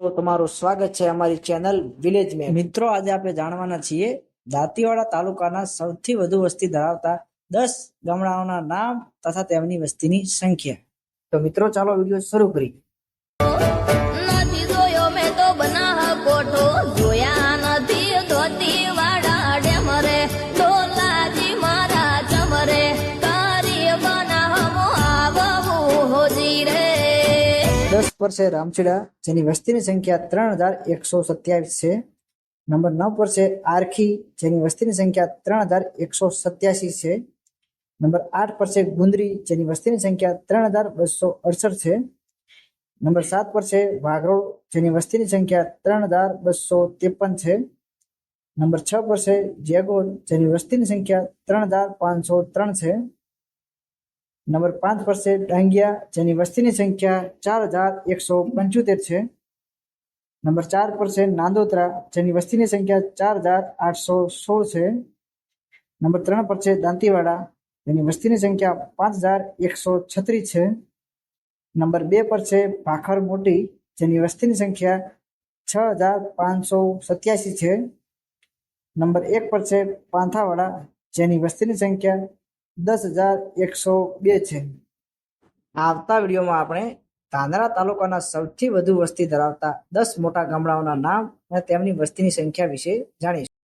તો તમારું સ્વાગત છે અમારી ચેનલ વિલેજ મેપ મિત્રો, આજે આપણે જાણવાના છીએ, દાંતીવાડા તાલુકાના સૌથી વધુ વસ્તી ધરાવતા દસ ગામડાઓના નામ તથા તેમની વસ્તીની સંખ્યા. તો મિત્રો, ચાલો વીડિયો શરૂ કરી દસ પર છે રામચીડા જેની વસ્તીની સંખ્યા ત્રણ હજાર એકસો સત્યાવીસ છે નંબર નવ પર છે આરખી જેની વસ્તીની સંખ્યા ત્રણ હજાર એકસો સત્યાસી છે નંબર આઠ પર છે ગુંદરી જેની વસ્તીની સંખ્યા ત્રણ હજાર બસો અડસઠ છે નંબર સાત પર છે વાઘરોળ જેની વસ્તીની સંખ્યા ત્રણ હજાર બસો ત્રેપન છે નંબર છ પર છે જેગોલ જેની વસ્તીની સંખ્યા ત્રણ હજાર પાંચસો ત્રણ છે નંબર પાંચ પર છે ડાંગિયા જેની વસ્તીની સંખ્યા ચાર હજાર એકસો પંચોતેર છે નંબર ચાર પર છે નાંદોત્રા જેની વસ્તીની સંખ્યા ચાર હજાર આઠસો સોળ છે નંબર ત્રણ પર છે દાંતીવાડા જેની વસ્તીની સંખ્યા પાંચ હજાર એકસો છત્રીસ છે નંબર બે પર છે ભાખર મોટી જેની વસ્તીની સંખ્યા છ હજાર પાંચસો સત્યાસી છે નંબર એક પર છે પાંથાવાડા જેની વસ્તીની સંખ્યા દસ હજાર એકસો બે છે. આવતા વિડીયોમાં આપણે ધાંધરા તાલુકાના સૌથી વધુ વસ્તી ધરાવતા દસ મોટા ગામડાઓના નામ અને તેમની વસ્તીની સંખ્યા વિશે જાણીશું.